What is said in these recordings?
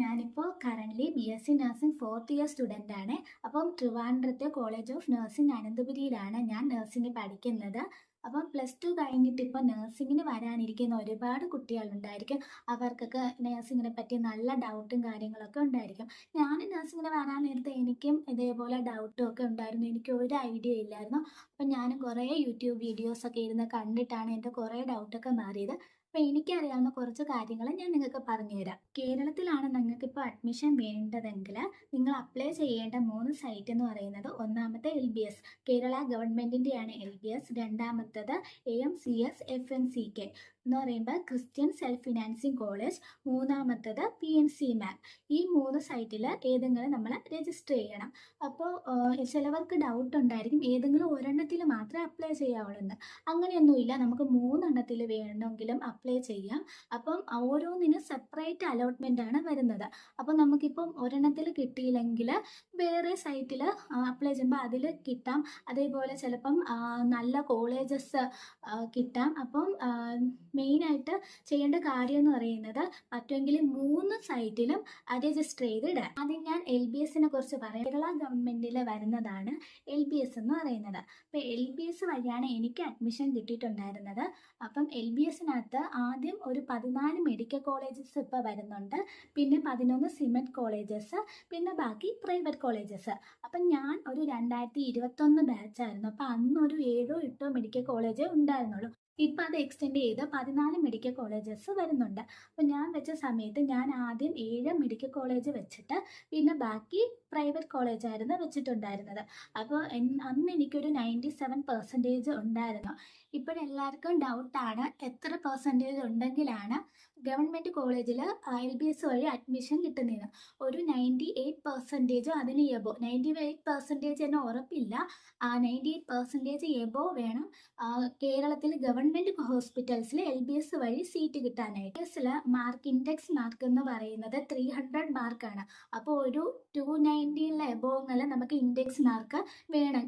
ഞാനിപ്പോൾ currently B S C nursing fourth year student ആണ്. അപ്പം ട്രിവാൻഡ്രത്തെ കോളേജ് ഓഫ് നഴ്സിംഗ് അനന്തപുരിയിലാണ് ഞാൻ നഴ്സിംഗ് പഠിക്കുന്നത്. അപ്പം പ്ലസ് ടു കഴിഞ്ഞിട്ട് ഇപ്പോൾ നഴ്സിങ്ങിന് വരാനിരിക്കുന്ന ഒരുപാട് കുട്ടികളുണ്ടായിരിക്കും. അവർക്കൊക്കെ നഴ്സിങ്ങിനെ പറ്റി നല്ല ഡൗട്ടും കാര്യങ്ങളൊക്കെ ഉണ്ടായിരിക്കും. ഞാൻ നഴ്സിങ്ങിന് വരാൻ നേരത്തെ എനിക്കും ഇതേപോലെ ഡൗട്ടും ഒക്കെ ഉണ്ടായിരുന്നു. എനിക്ക് ഒരു ഐഡിയ ഇല്ലായിരുന്നു. അപ്പം ഞാനും കുറേ യൂട്യൂബ് വീഡിയോസൊക്കെ ഇരുന്ന് കണ്ടിട്ടാണ് എന്റെ കുറേ ഡൗട്ടൊക്കെ മാറിയത്. അപ്പോൾ എനിക്കറിയാവുന്ന കുറച്ച് കാര്യങ്ങൾ ഞാൻ നിങ്ങൾക്ക് പറഞ്ഞുതരാം. കേരളത്തിലാണ് നിങ്ങൾക്ക് ഇപ്പോൾ അഡ്മിഷൻ വേണ്ടതെങ്കിൽ നിങ്ങൾ അപ്ലൈ ചെയ്യേണ്ട മൂന്ന് സൈറ്റ് എന്ന് പറയുന്നത് ഒന്നാമത്തെ എൽ ബി എസ് കേരള ഗവൺമെന്റിന്റെയാണ് എൽ ബി എസ് രണ്ടാമത്തത് A M C S F N C K എന്ന് പറയുമ്പോൾ ക്രിസ്ത്യൻ സെൽഫ് ഫിനാൻസിങ് കോളേജ് മൂന്നാമത്തത് പി എൻ സി മാൻ ഈ മൂന്ന് സൈറ്റിൽ ഏതെങ്കിലും നമ്മൾ രജിസ്റ്റർ ചെയ്യണം. അപ്പോൾ ചിലവർക്ക് ഡൗട്ട് ഉണ്ടായിരിക്കും ഏതെങ്കിലും ഒരെണ്ണത്തിൽ മാത്രമേ അപ്ലൈ ചെയ്യാവുള്ളൂ എന്ന് അങ്ങനെയൊന്നുമില്ല. നമുക്ക് മൂന്നെണ്ണത്തിൽ വേണമെങ്കിലും അപ്ലൈ ചെയ്യാം. അപ്പം ഓരോന്നിനും സെപ്പറേറ്റ് അലോട്ട്മെന്റ് ആണ് വരുന്നത്. അപ്പം നമുക്കിപ്പം ഒരെണ്ണത്തിൽ കിട്ടിയില്ലെങ്കിൽ വേറെ സൈറ്റിൽ അപ്ലൈ ചെയ്യുമ്പോൾ അതിൽ കിട്ടാം. അതേപോലെ ചിലപ്പം നല്ല കോളേജസ് കിട്ടാം. അപ്പം മെയിനായിട്ട് ചെയ്യേണ്ട കാര്യം എന്ന് പറയുന്നത് പറ്റുമെങ്കിൽ മൂന്ന് സൈറ്റിലും രജിസ്റ്റർ ചെയ്ത് ഇടാം ആദ്യം ഞാൻ എൽ ബി എസിനെ കുറിച്ച് പറയാം. കേരള ഗവൺമെന്റിൽ വരുന്നതാണ് എൽ ബി എസ് എന്ന് പറയുന്നത്. അപ്പോൾ എൽ ബി എസ് വഴിയാണ് എനിക്ക് അഡ്മിഷൻ കിട്ടിയിട്ടുണ്ടായിരുന്നത്. അപ്പം എൽ ബി എസിനകത്ത് ആദ്യം ഒരു പതിനാല് മെഡിക്കൽ കോളേജസ് ഇപ്പോൾ വരുന്നുണ്ട്. പിന്നെ പതിനൊന്ന് സിമെറ്റ് കോളേജസ് പിന്നെ ബാക്കി പ്രൈവറ്റ് കോളേജസ് അപ്പം ഞാൻ ഒരു രണ്ടായിരത്തി ഇരുപത്തൊന്ന് ബാച്ചായിരുന്നു അപ്പം അന്നൊരു ഏഴോ എട്ടോ മെഡിക്കൽ കോളേജേ ഉണ്ടായിരുന്നുള്ളൂ. ഇപ്പം അത് എക്സ്റ്റെൻഡ് ചെയ്ത് പതിനാല് മെഡിക്കൽ കോളേജസ് വരുന്നുണ്ട്. അപ്പം ഞാൻ വെച്ച സമയത്ത് ഞാൻ ആദ്യം ഏഴ് മെഡിക്കൽ കോളേജ് വെച്ചിട്ട് പിന്നെ ബാക്കി പ്രൈവറ്റ് കോളേജായിരുന്നു വെച്ചിട്ടുണ്ടായിരുന്നത്. അപ്പോൾ അന്ന് എനിക്കൊരു നയന്റി സെവൻ പെർസെന്റേജ് ഉണ്ടായിരുന്നു. ഇപ്പോഴെല്ലാവർക്കും ഡൗട്ടാണ് എത്ര പെർസെന്റേജ് ഉണ്ടെങ്കിലാണ് ഗവൺമെന്റ് കോളേജിൽ എൽ ബി എസ് വഴി അഡ്മിഷൻ കിട്ടുന്നത് ഒരു നയന്റി എയ്റ്റ് പെർസെന്റേജ് അതിന് എബോ നയന്റി എയ്റ്റ് പെർസെന്റേജ് തന്നെ ഉറപ്പില്ല. നയന്റി എയ്റ്റ് പെർസെന്റേജ് എബോ വേണം ആ, കേരളത്തിൽ ഗവൺമെന്റ് ഹോസ്പിറ്റൽസിൽ എൽ ബി എസ് വഴി സീറ്റ് കിട്ടാനായിട്ട്. എസിൽ മാർക്ക് ഇൻഡെക്സ് മാർക്ക് എന്ന് പറയുന്നത് ത്രീ ഹൺഡ്രഡ് മാർക്കാണ് അപ്പോൾ ഒരു ടു നയന്റിയുള്ള നല്ല നമുക്ക് ഇൻഡെക്സ് മാർക്ക് വേണം.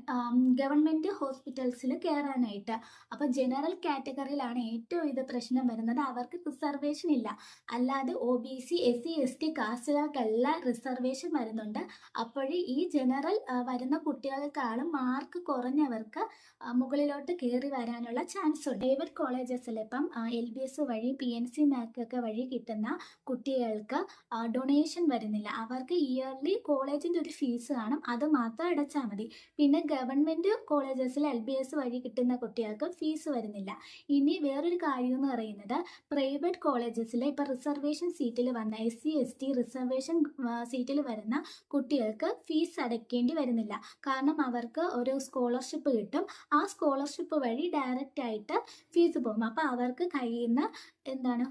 ഗവൺമെന്റ് ഹോസ്പിറ്റൽസിൽ കയറാനായിട്ട് അപ്പോൾ ജനറൽ കാറ്റഗറിയിലാണ് ഏറ്റവും ഇത് പ്രശ്നം വരുന്നത്. അവർക്ക് റിസർവേഷൻ ഇല്ല. അല്ലാതെ O B C S C S T കാസ്റ്റുകാർക്കെല്ലാം reservation വരുന്നുണ്ട്. അപ്പോഴേ ഈ ജനറൽ വരുന്ന കുട്ടികൾക്കാണ് മാർക്ക് കുറഞ്ഞവർക്ക് മുകളിലോട്ട് കയറി വരാനുള്ള ചാൻസ് ഉണ്ട്. പ്രൈവറ്റ് കോളേജസിൽ ഇപ്പം എൽ ബി എസ് വഴി പി എൻ സി മാർക്കൊക്കെ വഴി കിട്ടുന്ന കുട്ടികൾക്ക് ഡൊണേഷൻ വരുന്നില്ല. അവർക്ക് ഇയർലി കോളേജിന്റെ ഒരു ഫീസ് കാണും. അത് മാത്രം അടച്ചാൽ മതി. പിന്നെ ഗവൺമെന്റ് കോളേജസിൽ എൽ ബി എസ് വഴി കിട്ടുന്ന കുട്ടികൾക്ക് ഫീസ് വരുന്നില്ല. ഇനി വേറൊരു കാര്യം എന്ന് പറയുന്നത് പ്രൈവറ്റ് കോളേജസിൽ ഇപ്പോൾ റിസർവേഷൻ സീറ്റിൽ വന്ന S C S T reservation സീറ്റിൽ വരുന്ന കുട്ടികൾക്ക് ഫീസ് അടയ്ക്കേണ്ടി വരുന്നില്ല. കാരണം അവർക്ക് ഒരു സ്കോളർഷിപ്പ് കിട്ടും. ആ സ്കോളർഷിപ്പ് വഴി ഡയറക്റ്റ് ആയിട്ട് ഫീസ് പോകും. അപ്പോൾ അവർക്ക് കഴിയുന്ന എന്താണ്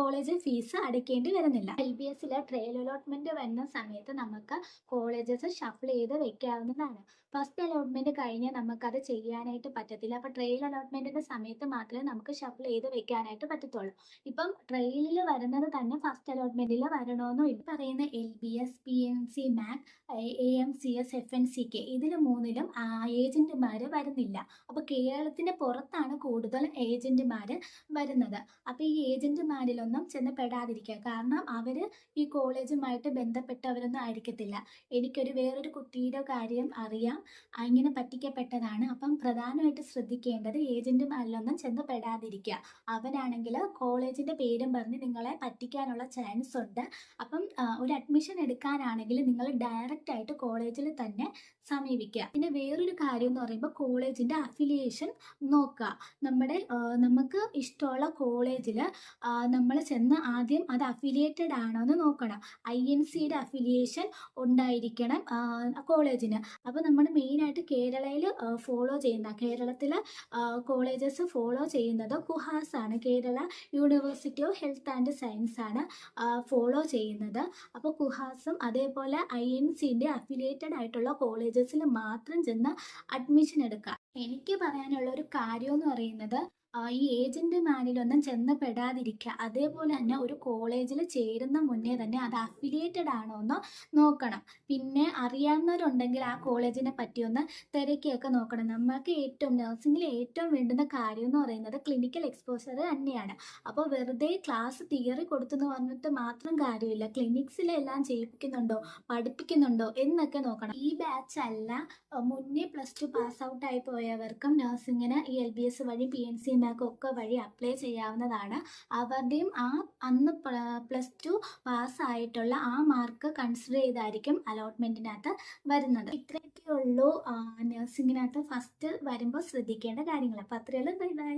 കോളേജ് ഫീസ് അടയ്ക്കേണ്ടി വരുന്നില്ല. എൽ ബി എസിലെ ട്രയൽ അലോട്ട്മെന്റ് വരുന്ന സമയത്ത് നമുക്ക് കോളേജസ് ഷഫിൾ ചെയ്ത് വെക്കാവുന്നതാണ്. ഫസ്റ്റ് അലോട്ട്മെന്റ് കഴിഞ്ഞാൽ നമുക്കത് ചെയ്യാനായിട്ട് പറ്റത്തില്ല. അപ്പോൾ ട്രയൽ അലോട്ട്മെന്റിന്റെ സമയത്ത് മാത്രമേ നമുക്ക് ഷഫിൾ ചെയ്ത് വെക്കാനായിട്ട് പറ്റത്തുള്ളൂ. ഇപ്പം ട്രെയിലിൽ വരുന്നത് തന്നെ ഫസ്റ്റ് അലോട്ട്മെന്റിൽ വരണമെന്നും ഇത് പറയുന്ന L B S P N C Mac A M C S F N C K ഇതിൽ മൂന്നിലും ഏജന്റുമാർ വരുന്നില്ല. അപ്പോൾ കേരളത്തിന്റെ പുറത്താണ് കൂടുതൽ ഏജന്റുമാർ വരുന്നത്. അപ്പോൾ ഈ ഏജന്റുമാരിലൊന്നും ചെന്ന് പെടാതിരിക്കുക. കാരണം അവർ ഈ കോളേജുമായിട്ട് ബന്ധപ്പെട്ടവരൊന്നും ആയിരിക്കത്തില്ല. എനിക്കൊരു വേറൊരു കുട്ടിയുടെ കാര്യം അറിയാം. ഇങ്ങനെ പറ്റിക്കപ്പെട്ടതാണ്. അപ്പം പ്രധാനമായിട്ട് ശ്രദ്ധിക്കേണ്ടത് ഏജന്റുമാരിലൊന്നും ചെന്ന് പെടാതിരിക്കുക അവനാണെങ്കിൽ കോളേജിന്റെ പേരും പറഞ്ഞ് നിങ്ങളെ പറ്റിക്കാനുള്ള ചാൻസ് ഉണ്ട്. അപ്പം ഒരു അഡ്മിഷൻ എടുക്കാനാണെങ്കിൽ നിങ്ങൾ ഡയറക്റ്റ് ആയിട്ട് കോളേജിൽ തന്നെ സമീപിക്കുക. പിന്നെ വേറൊരു കാര്യം എന്ന് പറയുമ്പോൾ കോളേജിന്റെ അഫിലിയേഷൻ നോക്കുക. നമ്മുടെ നമുക്ക് ഇഷ്ടമുള്ള കോളേജിൽ നമ്മൾ ചെന്ന് ആദ്യം അത് അഫിലിയേറ്റഡ് ആണോ എന്ന് നോക്കണം ഐ എൻ സിയുടെ അഫിലിയേഷൻ ഉണ്ടായിരിക്കണം കോളേജിന്. അപ്പോൾ നമ്മൾ മെയിനായിട്ട് കേരളയിൽ ഫോളോ ചെയ്യുന്ന കേരളത്തിൽ കോളേജസ് ഫോളോ ചെയ്യുന്നത് കുഹാസ് ആണ്. Kerala university of health and science ആണ് ഫോളോ ചെയ്യുന്നത്. അപ്പോൾ കുഹാസും അതേപോലെ ഐ എൻ സിന്റെ അഫിലിയേറ്റഡ് ആയിട്ടുള്ള കോളേജസിൽ മാത്രം ചെന്ന് അഡ്മിഷൻ എടുക്കുക. എനിക്ക് പറയാനുള്ള ഒരു കാര്യം എന്ന് പറയുന്നത് ഈ ഏജന്റുമാരിലൊന്നും ചെന്ന് പെടാതിരിക്കുക അതേപോലെ തന്നെ ഒരു കോളേജിൽ ചേരുന്ന മുന്നേ തന്നെ അത് അഫിലിയേറ്റഡ് ആണോ എന്ന് നോക്കണം. പിന്നെ അറിയാവുന്നവരുണ്ടെങ്കിൽ ആ കോളേജിനെ പറ്റിയൊന്ന് തിരക്കിയൊക്കെ നോക്കണം. നമ്മൾക്ക് ഏറ്റവും നഴ്സിംഗിൽ ഏറ്റവും വേണ്ടുന്ന കാര്യം എന്ന് പറയുന്നത് ക്ലിനിക്കൽ എക്സ്പോഷർ തന്നെയാണ്. അപ്പോൾ വെറുതെ ക്ലാസ് തിയറി കൊടുത്തെന്ന് പറഞ്ഞിട്ട് മാത്രം കാര്യമില്ല. ക്ലിനിക്സിലെല്ലാം ചെയ്യിപ്പിക്കുന്നുണ്ടോ? പഠിപ്പിക്കുന്നുണ്ടോ? എന്നൊക്കെ നോക്കണം. ഈ ബാച്ച് അല്ല മുന്നേ പ്ലസ് ടു പാസ് ഔട്ട് ആയി പോയവർക്കും നഴ്സിങ്ങിന് ഈ എൽ ബി എസ് വഴി പി എൻ സി ഒക്കെ വഴി അപ്ലൈ ചെയ്യാവുന്നതാണ്. അവരുടെയും ആ അന്ന് പ്ലസ് ടു പാസ്സായിട്ടുള്ള ആ മാർക്ക് കൺസിഡർ ചെയ്തായിരിക്കും അലോട്ട്മെന്റിനകത്ത് വരുന്നത്. ഇത്രയൊക്കെ ഉള്ളൂ നഴ്സിങ്ങിനകത്ത് ഫസ്റ്റ് വരുമ്പോൾ ശ്രദ്ധിക്കേണ്ട കാര്യങ്ങൾ അപ്പോൾ അത്രയുള്ളൂ ബൈ ബൈ